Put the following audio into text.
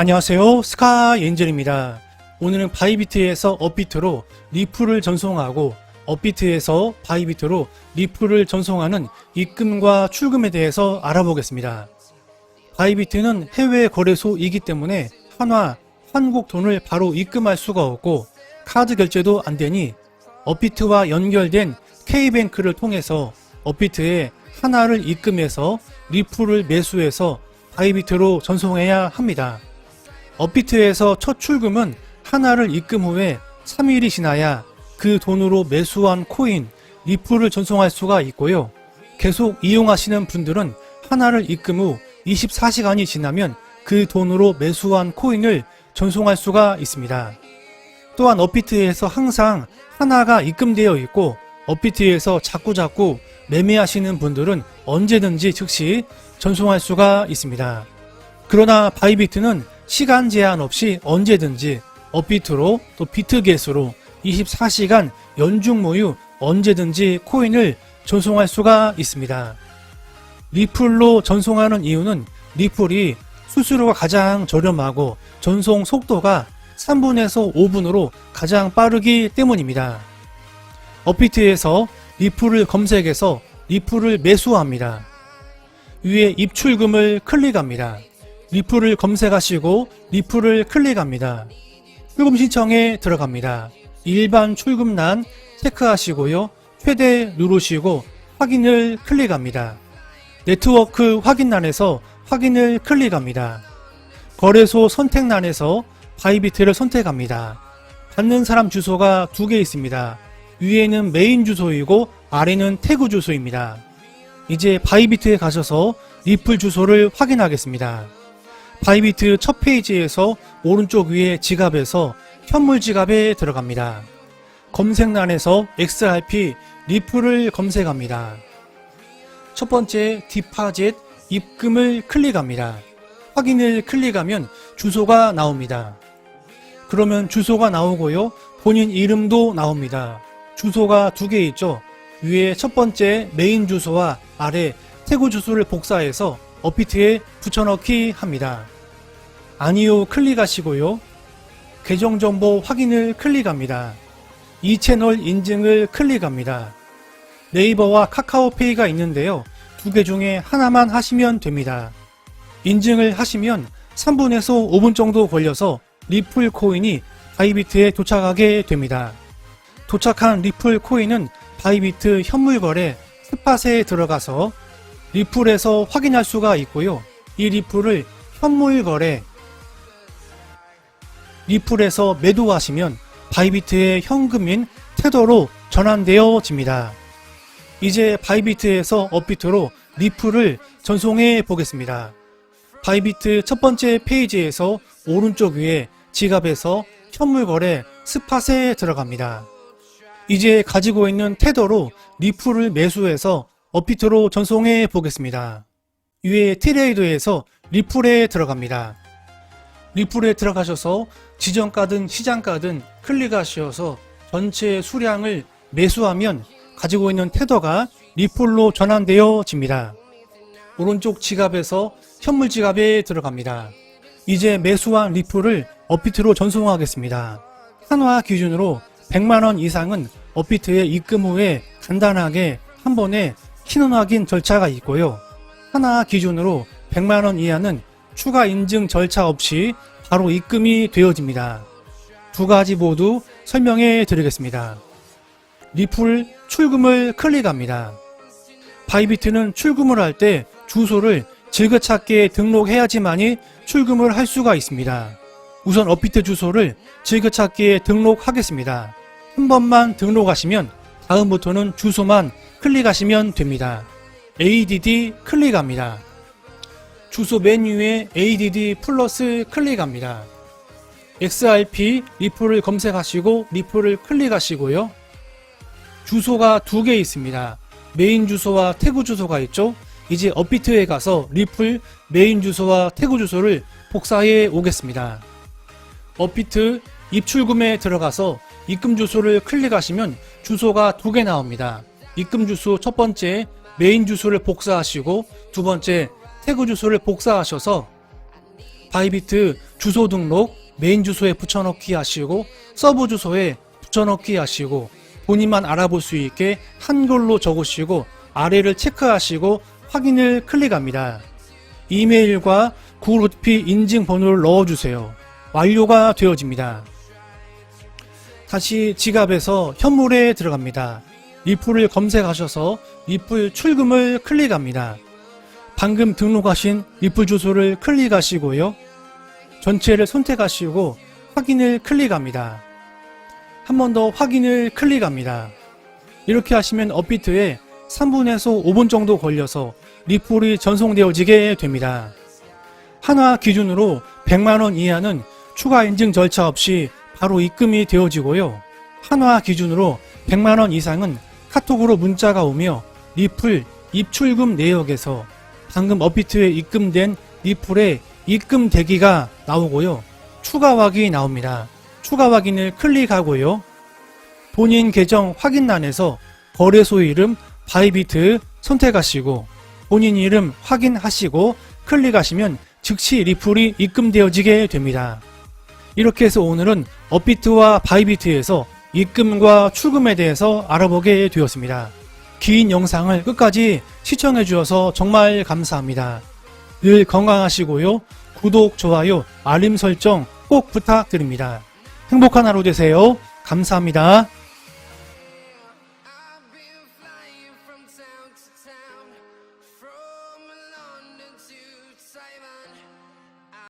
안녕하세요. 스카 엔젤입니다. 오늘은 바이비트에서 업비트로 리플을 전송하고 업비트에서 바이비트로 리플을 전송하는 입금과 출금에 대해서 알아보겠습니다. 바이비트는 해외 거래소이기 때문에 한화, 한국 돈을 바로 입금할 수가 없고 카드 결제도 안 되니 업비트와 연결된 K뱅크를 통해서 업비트에 하나를 입금해서 리플을 매수해서 바이비트로 전송해야 합니다. 업비트에서 첫 출금은 하나를 입금 후에 3일이 지나야 그 돈으로 매수한 코인, 리플을 전송할 수가 있고요. 계속 이용하시는 분들은 하나를 입금 후 24시간이 지나면 그 돈으로 매수한 코인을 전송할 수가 있습니다. 또한 업비트에서 항상 하나가 입금되어 있고 업비트에서 자꾸자꾸 매매하시는 분들은 언제든지 즉시 전송할 수가 있습니다. 그러나 바이비트는 시간 제한 없이 언제든지 업비트로 또 비트겟으로 24시간 연중 모유 언제든지 코인을 전송할 수가 있습니다. 리플로 전송하는 이유는 리플이 수수료가 가장 저렴하고 전송 속도가 3분에서 5분으로 가장 빠르기 때문입니다. 업비트에서 리플을 검색해서 리플을 매수합니다. 위에 입출금을 클릭합니다. 리플을 검색하시고 리플을 클릭합니다. 출금 신청에 들어갑니다. 일반 출금란 체크하시고요. 최대 누르시고 확인을 클릭합니다. 네트워크 확인란에서 확인을 클릭합니다. 거래소 선택란에서 바이비트를 선택합니다. 받는 사람 주소가 두 개 있습니다. 위에는 메인 주소이고 아래는 태그 주소입니다. 이제 바이비트에 가셔서 리플 주소를 확인하겠습니다. 바이비트 첫 페이지에서 오른쪽 위에 지갑에서 현물 지갑에 들어갑니다. 검색란에서 XRP 리플을 검색합니다. 첫 번째 디파짓 입금을 클릭합니다. 확인을 클릭하면 주소가 나옵니다. 그러면 주소가 나오고요. 본인 이름도 나옵니다. 주소가 두 개 있죠. 위에 첫 번째 메인 주소와 아래 태그 주소를 복사해서 업비트에 붙여넣기 합니다. 아니요 클릭하시고요. 계정 정보 확인을 클릭합니다. 이 채널 인증을 클릭합니다. 네이버와 카카오페이가 있는데요. 두 개 중에 하나만 하시면 됩니다. 인증을 하시면 3분에서 5분 정도 걸려서 리플 코인이 바이비트에 도착하게 됩니다. 도착한 리플 코인은 바이비트 현물 거래 스팟에 들어가서 리플에서 확인할 수가 있고요. 이 리플을 현물 거래 리플에서 매도하시면 바이비트의 현금인 테더로 전환되어집니다. 이제 바이비트에서 업비트로 리플을 전송해 보겠습니다. 바이비트 첫 번째 페이지에서 오른쪽 위에 지갑에서 현물 거래 스팟에 들어갑니다. 이제 가지고 있는 테더로 리플을 매수해서 업비트로 전송해 보겠습니다. 위에 트레이드에서 리플에 들어갑니다. 리플에 들어가셔서 지정가든 시장가든 클릭하셔서 전체 수량을 매수하면 가지고 있는 테더가 리플로 전환되어집니다. 오른쪽 지갑에서 현물 지갑에 들어갑니다. 이제 매수한 리플을 업비트로 전송하겠습니다. 한화 기준으로 100만원 이상은 업비트에 입금 후에 간단하게 한 번에 신원 확인 절차가 있고요. 하나 기준으로 100만원 이하는 추가 인증 절차 없이 바로 입금이 되어집니다. 두 가지 모두 설명해 드리겠습니다. 리플 출금을 클릭합니다. 바이비트는 출금을 할 때 주소를 즐겨찾기에 등록해야지만이 출금을 할 수가 있습니다. 우선 업비트 주소를 즐겨찾기에 등록하겠습니다. 한 번만 등록하시면 다음부터는 주소만 클릭하시면 됩니다. ADD 클릭합니다. 주소 메뉴에 ADD 플러스 클릭합니다. XRP 리플을 검색하시고 리플을 클릭하시고요. 주소가 두 개 있습니다. 메인 주소와 태그 주소가 있죠. 이제 업비트에 가서 리플 메인 주소와 태그 주소를 복사해 오겠습니다. 업비트 입출금에 들어가서 입금 주소를 클릭하시면 주소가 두 개 나옵니다. 입금 주소 첫 번째 메인 주소를 복사하시고 두 번째 태그 주소를 복사하셔서 바이비트 주소 등록 메인 주소에 붙여넣기 하시고 서버 주소에 붙여넣기 하시고 본인만 알아볼 수 있게 한글로 적으시고 아래를 체크하시고 확인을 클릭합니다. 이메일과 구글 OTP 인증 번호를 넣어주세요. 완료가 되어집니다. 다시 지갑에서 현물에 들어갑니다. 리플을 검색하셔서 리플 출금을 클릭합니다. 방금 등록하신 리플 주소를 클릭하시고요. 전체를 선택하시고 확인을 클릭합니다. 한 번 더 확인을 클릭합니다. 이렇게 하시면 업비트에 3분에서 5분 정도 걸려서 리플이 전송되어지게 됩니다. 한화 기준으로 100만원 이하는 추가 인증 절차 없이 바로 입금이 되어지고요. 한화 기준으로 100만원 이상은 카톡으로 문자가 오며 리플 입출금 내역에서 방금 업비트에 입금된 리플의 입금 대기가 나오고요. 추가 확인이 나옵니다. 추가 확인을 클릭하고요. 본인 계정 확인란에서 거래소 이름 바이비트 선택하시고 본인 이름 확인하시고 클릭하시면 즉시 리플이 입금되어지게 됩니다. 이렇게 해서 오늘은 업비트와 바이비트에서 입금과 출금에 대해서 알아보게 되었습니다. 긴 영상을 끝까지 시청해 주셔서 정말 감사합니다. 늘 건강하시고요. 구독, 좋아요, 알림 설정 꼭 부탁드립니다. 행복한 하루 되세요. 감사합니다.